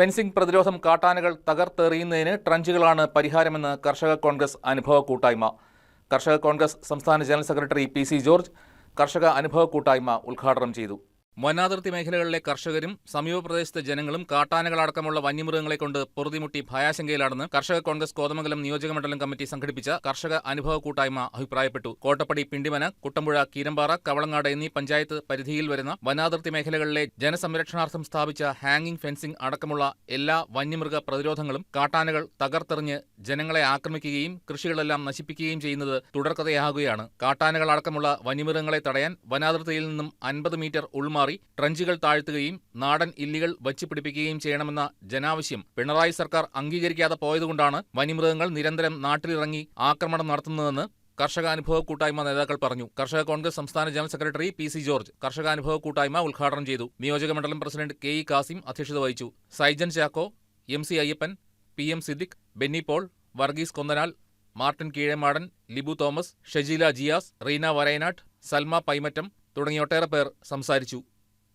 Fencing പ്രതിരോധം കാട്ടാനകൾ തകർത്തെറിയുന്നതിന് ട്രഞ്ചുകളാണ് പരിഹാരമെന്ന് കർഷക കോൺഗ്രസ് അനുഭവ കൂട്ടായ്മ. കർഷക കോൺഗ്രസ് സംസ്ഥാന general secretary P C George കർഷക അനുഭവ കൂട്ടായ്മ ഉദ്ഘാടനം ചെയ്തു. വനാതിർത്തി മേഖലകളിലെ കർഷകരും സമീപ പ്രദേശത്തെ ജനങ്ങളും കാട്ടാനകളടക്കമുള്ള വന്യമൃഗങ്ങളെ കൊണ്ട് പൊറുതിമുട്ടി ഭയാശങ്കയിലാണെന്ന് കർഷക കോൺഗ്രസ് കോതമംഗലം നിയോജകമണ്ഡലം കമ്മിറ്റി സംഘടിപ്പിച്ച കർഷക അനുഭവ കൂട്ടായ്മ അഭിപ്രായപ്പെട്ടു. കോട്ടപ്പടി പിണ്ടിമന കുട്ടമ്പുഴ കീരമ്പാറ കവളങ്ങാട് എന്നീ പഞ്ചായത്ത് പരിധിയിൽ വരുന്ന വനാതിർത്തി മേഖലകളിലെ ജനസംരക്ഷണാർത്ഥം സ്ഥാപിച്ച ഹാങ്ങിംഗ് ഫെൻസിംഗ് അടക്കമുള്ള എല്ലാ വന്യമൃഗ പ്രതിരോധങ്ങളും കാട്ടാനകൾ തകർത്തെറിഞ്ഞ് ജനങ്ങളെ ആക്രമിക്കുകയും കൃഷികളെല്ലാം നശിപ്പിക്കുകയും ചെയ്യുന്നത് തുടർക്കഥയാകുകയാണ്. കാട്ടാനകളടക്കമുള്ള വന്യമൃഗങ്ങളെ തടയാൻ വനാതിർത്തിയിൽ നിന്നും അൻപത് മീറ്റർ ഉൾമാറി ട്രഞ്ചുകൾ താഴ്ത്തുകയും നാടൻ ഇല്ലികൾ വച്ചു പിടിപ്പിക്കുകയും ചെയ്യണമെന്ന ജനാവശ്യം പിണറായി സർക്കാർ അംഗീകരിക്കാതെ പോയതുകൊണ്ടാണ് വന്യമൃഗങ്ങൾ നിരന്തരം നാട്ടിലിറങ്ങി ആക്രമണം നടത്തുന്നതെന്ന് കർഷക അനുഭവ കൂട്ടായ്മ നേതാക്കൾ പറഞ്ഞു. കർഷക കോൺഗ്രസ് സംസ്ഥാന general secretary P C George കർഷക അനുഭവ കൂട്ടായ്മ ഉദ്ഘാടനം ചെയ്തു. നിയോജക മണ്ഡലം പ്രസിഡന്റ് കെ ഇ കാസിം അധ്യക്ഷത വഹിച്ചു. Saijan Chacko M C Ayyappan P M Siddique Benny Paul Varghese Konthanal Martin Keezhemadan Libu Thomas Shajeela Jiyas Reena Varayanattu Salma Paimattam തുടങ്ങിയ ഒട്ടേറെ പേർ സംസാരിച്ചു.